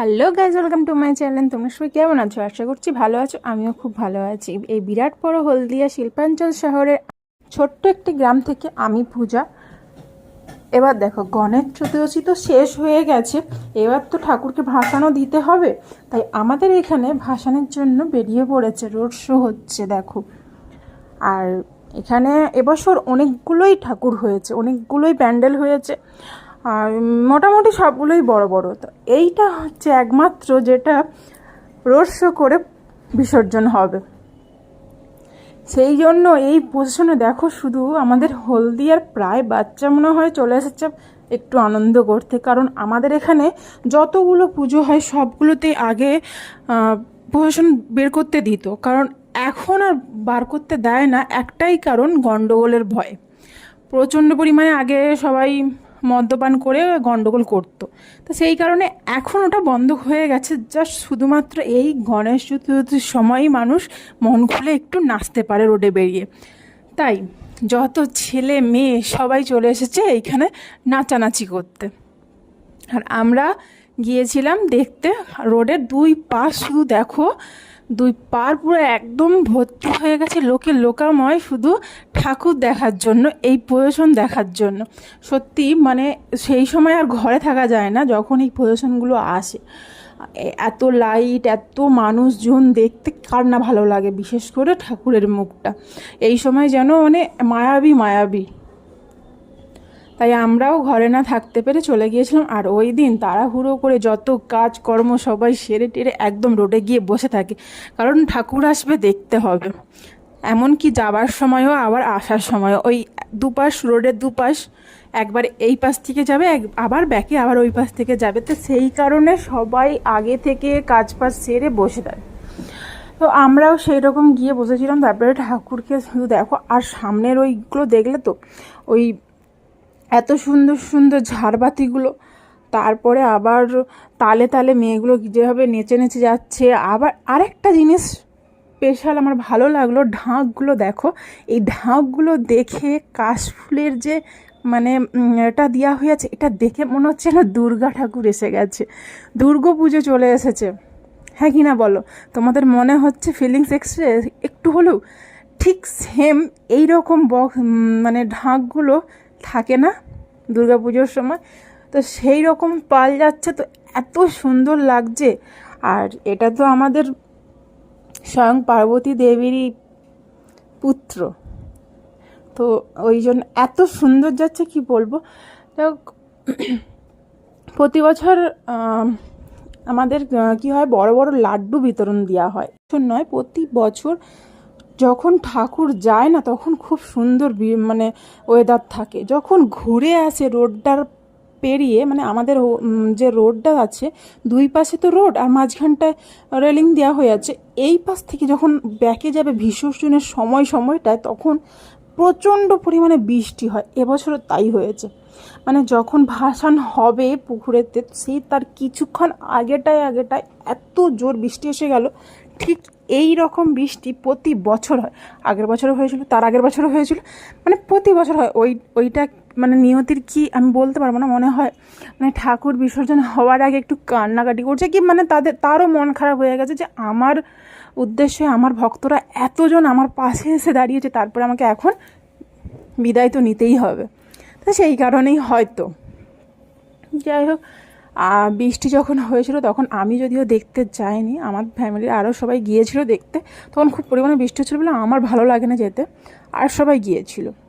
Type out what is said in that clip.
Hello guys welcome to my channel. তোমরা সবাই কেমন আছো? আশা করছি ভালো আছো, আমিও খুব ভালো আছি। এই বিরাট বড় হলদিয়া শিল্পাঞ্চল শহরের ছোট্ট একটি গ্রাম থেকে আমি পূজা। এবার দেখো, গণেশ চতুর্থী তো শেষ হয়ে গেছে। এবার তো ঠাকুরকে ভাসানো দিতে হবে। তাই আমাদের এখানে ভাসানের জন্য বেরিয়ে পড়েছে, রোড শো হচ্ছে, দেখো। আর এখানে এবছর অনেকগুলোই ঠাকুর হয়েছে, অনেকগুলোই প্যান্ডেল হয়েছে। আর মোটামুটি সবগুলোই বড় বড়। তো এইটা হচ্ছে একমাত্র যেটা রোড শো করে বিসর্জন হবে। সেই জন্য এই পজিশনে দেখো শুধু আমাদের হলদিয়ার প্রায় বাচ্চা মনে হয় চলে এসেছে একটু আনন্দ করতে। কারণ আমাদের এখানে যতগুলো পুজো হয় সবগুলোতেই আগে প্রশাসন বের করতে দিত। কারণ এখন আর বার করতে দেয় না। একটাই কারণ গণ্ডগোলের ভয়। প্রচণ্ড পরিমাণে আগে সবাই মদ্যপান করে গণ্ডগোল করতো। তো সেই কারণে এখন ওটা বন্ধ হয়ে গেছে। জাস্ট শুধুমাত্র এই গণেশ চতুর্থীর সময়ই মানুষ মন খুলে একটু নাচতে পারে রোডে বেরিয়ে। তাই যত ছেলে মেয়ে সবাই চলে এসেছে এইখানে নাচানাচি করতে। আর আমরা গিয়েছিলাম দেখতে, রোডের দুই পাশ শুধু দেখো দুই পার পুরো একদম ভর্তি হয়ে গেছে লোকে লোকাময় শুধু ঠাকুর দেখার জন্য, এই প্রদর্শন দেখার জন্য। সত্যি মানে সেই সময় আর ঘরে থাকা যায় না যখন এই প্রদর্শনগুলো আসে। এত লাইট এত মানুষজন দেখতে কার না ভালো লাগে, বিশেষ করে ঠাকুরের মুখটা। এই সময় যেন মানে মায়াবী মায়াবী। তাই আমরাও ঘরে না থাকতে পেরে চলে গিয়েছিলাম। আর ওই দিন তাড়াহুড়ো করে যত কাজ কর্ম সবাই সেরে টেরে একদম রোডে গিয়ে বসে থাকে। কারণ ঠাকুর আসবে দেখতে হবে। এমনকি যাবার সময়ও আবার আসার সময়। ওই দুপাশ, রোডের দুপাশ, একবার এই পাশ থেকে যাবে, এক আবার ব্যাকে আবার ওই পাশ থেকে যাবে। তো সেই কারণে সবাই আগে থেকে কাজ পাজ সেরে বসে থাকে। তো আমরাও সেই রকম গিয়ে বসেছিলাম। তারপরে ঠাকুরকে শুধু দেখো, আর সামনের ওইগুলো দেখলে তো, ওই এত সুন্দর সুন্দর ঝাড়বাতিগুলো, তারপরে আবার তালে তালে মেয়েগুলো যেভাবে নেচে নেচে যাচ্ছে। আবার আরেকটা জিনিস স্পেশাল আমার ভালো লাগল, ঢাকগুলো দেখো, এই ঢাকগুলো দেখে কাশফুলের যে মানে এটা দেওয়া হয়েছে এটা দেখে মনে হচ্ছে না দুর্গা ঠাকুর এসে গেছে। দুর্গা পুজো চলে এসেছে। হ্যাঁ কি না বলো? তোমাদের মনে হচ্ছে ফিলিংস এক্সট্রা একটু হলেও ঠিক সেম এই রকম বক্স মানে ঢাকগুলো থাকে না দুর্গা পুজোর সময়। তো সেই রকম পাল যাচ্ছে, তো এত সুন্দর লাগছে। আর এটা তো আমাদের স্বয়ং পার্বতী দেবীরই পুত্র। তো ওই জন্য এত সুন্দর যাচ্ছে, কি বলব? প্রতি বছর আমাদের কি হয়, বড় বড় লাড্ডু বিতরণ দেওয়া হয়। নয়, প্রতি বছর যখন ঠাকুর যায় না, তখন খুব সুন্দর মানে ওয়েদার থাকে। যখন ঘুরে আসে রোডটার পেরিয়ে মানে আমাদের যে রোডটা আছে, দুই পাশে তো রোড, আর মাঝখানটায় রেলিং দেওয়া হয়ে আছে, এই পাশ থেকে যখন ব্যাকে যাবে বিসর্জনের সময় সময়টায়, তখন প্রচণ্ড পরিমাণে বৃষ্টি হয়। এবছরও তাই হয়েছে। মানে যখন ভাসান হবে পুকুরেতে, সেই তার কিছুক্ষণ আগেটায় আগেটায় এত জোর বৃষ্টি এসে গেল, ঠিক এই রকম বৃষ্টি প্রতি বছর হয়। আগের বছরও হয়েছিল, তার আগের বছরও হয়েছিল। মানে প্রতি বছর হয়। ওই, ওইটা মানে নিয়তির কি আমি বলতে পারব না, মনে হয় মানে ঠাকুর বিসর্জন হওয়ার আগে একটু কান্নাকাটি করছে কি মানে তাদের, তারও মন খারাপ হয়ে গেছে যে আমার উদ্দেশ্যে আমার ভক্তরা এতজন আমার পাশে এসে দাঁড়িয়েছে, তারপরে আমাকে এখন বিদায় তো নিতেই হবে। তো সেই কারণেই হয়তো। যাই হোক আহ, বৃষ্টি যখন হয়েছিল তখন আমি যদিও দেখতে যাইনি আমার ফ্যামিলির আরও সবাই গিয়েছিল দেখতে তখন খুব পরিমাণে বৃষ্টি হচ্ছিল বলে আমার ভালো লাগে না যেতে আর সবাই গিয়েছিল।